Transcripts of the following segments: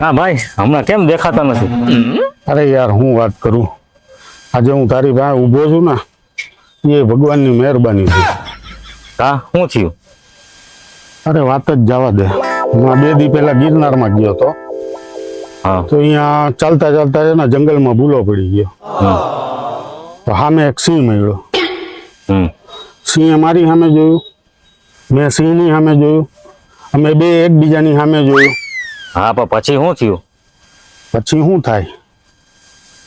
હા ભાઈ હમણાં કેમ દેખાતા નથી? અરે યાર હું વાત કરું? આજે હું તારી પાસે ઊભો છું ને એ ભગવાનની મહેરબાની છે. હા શું થયું? અરે વાત જ જવા દે. હું બે દી પહેલા ગિરનારમાં ગયો હતો. હા. તો અહીંયા ચાલતા ચાલતા છે ને જંગલમાં ભૂલો પડી ગયો. તો સામે એક સિંહ મળ્યો. સિંહે મારી સામે જોયું. મેં સિંહની સામે જોયું. અમે બે એકબીજાની સામે જોયું. હા પણ પછી શું થયું? પછી શું થાય?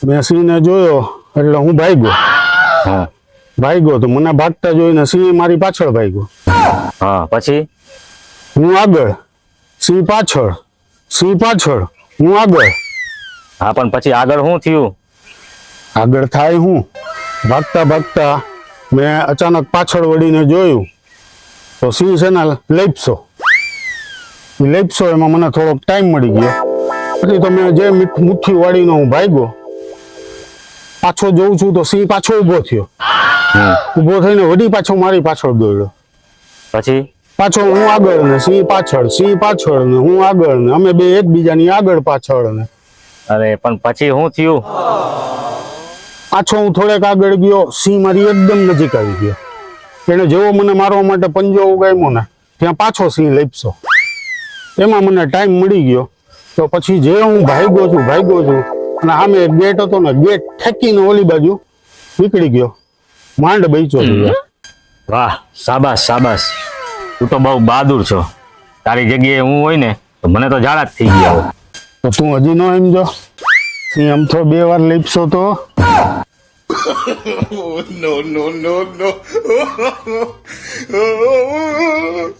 મેં સિંહને જોયો એટલે હું ભાગ્યો. હા. ભાગ્યો તો મને ભાગતા જોઈને સિંહ મારી પાછળ ભાગ્યો. હા પછી? હું આગળ. સિંહ પાછળ. સિંહ પાછળ. હું આગળ. હા પણ પછી આગળ શું થયું? આગળ થાય હું. ભાગતા ભાગતા મેં અચાનક પાછળ વળીને જોયું. તો સિંહ છે ને લેપસો લેપસો એમાં મને થોડોક ટાઈમ મળી ગયો. પછી તો મેં જે મીઠ- મુઠ્ઠી વાળીને હું ભાગ્યો પાછો જોઉં છું તો સિંહ પાછો ઊભો થયો. ઊભો થઈને વડી પાછો મારી પાછળ દોડ્યો. પછી? પાછો હું આગળ ને સિંહ પાછળ સિંહ પાછળ ને હું આગળ ને અમે બે એકબીજાની આગળ પાછળ ને. અરે પણ પછી શું થયું? પાછો હું થોડેક આગળ ગયો સિંહ મારી એકદમ નજીક આવી ગયો. એને જેવો મને મારવા માટે પંજો ઉગામ્યો ને ત્યાં પાછો સિંહ લેપસો. એમાં મને ટાઈમ મળી ગયો. તો પછી જે હું ભાગ્યો છું ભાગ્યો છું અને સામે એક ગેટ હતો ને ગેટ ઠેકીને ઓલી બાજુ નીકળી ગયો. માંડ બેચો વાહ સાબાસ સાબાસ તું તો બહુ બહાદુર છો. તારી જગ્યાએ હું હોય ને તો મને તો જાડા જ થઈ ગયા તો તું હજી ન એમ જો સિંહ આમ તો બે વાર લીપશો તો. No, no, no, no.